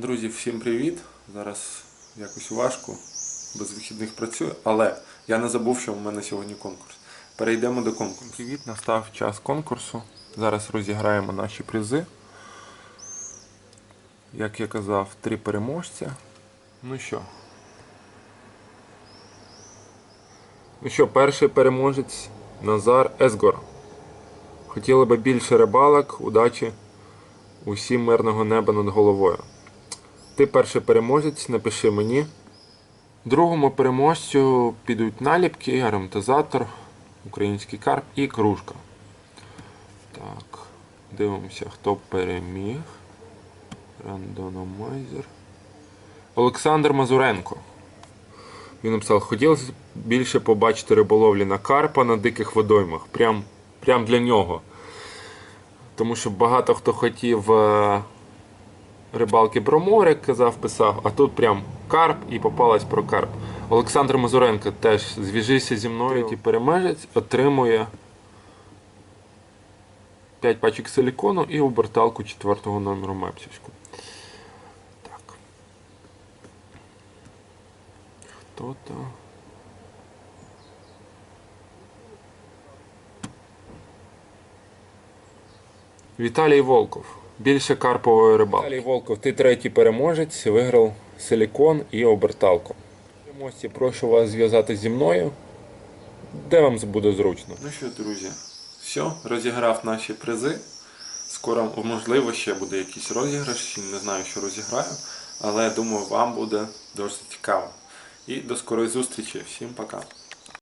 Друзі, всім привіт! Зараз якось важко, без вихідних працюю, але я не забув, що в мене сьогодні конкурс. Перейдемо до конкурсу. Привіт, настав час конкурсу. Зараз розіграємо наші призи. Як я казав, три переможця. Ну що? Ну що, перший переможець Назар Есгор. Хотіли би більше рибалок, удачі, усім мирного неба над головою. Ти перший переможець, напиши мені. Другому переможцю підуть наліпки, ароматизатор, український карп і кружка. Так, дивимося, хто переміг. Рандономайзер. Олександр Мазуренко. Він написав, хотілося більше побачити риболовлі на карпа на диких водоймах. Прям, прям для нього. Тому що багато хто хотів е, рибалки про море, казав, писав, а тут прям карп і попалась про карп. Олександр Мазуренко теж зв'яжися зі мною, і переможець отримує 5 пачок силікону і оберталку 4 номеру Мепсівську. Так. Хто то? Віталій Волков. Більше карпової рибалки. Віталій Волков, ти третій переможець, виграв силікон і оберталку. Переможці, прошу вас зв'язати зі мною. Де вам буде зручно? Ну що, друзі, все, розіграв наші призи. Скоро, можливо, ще буде якийсь розіграш, не знаю, що розіграю, але я думаю, вам буде досить цікаво. І до скорої зустрічі. Всім пока.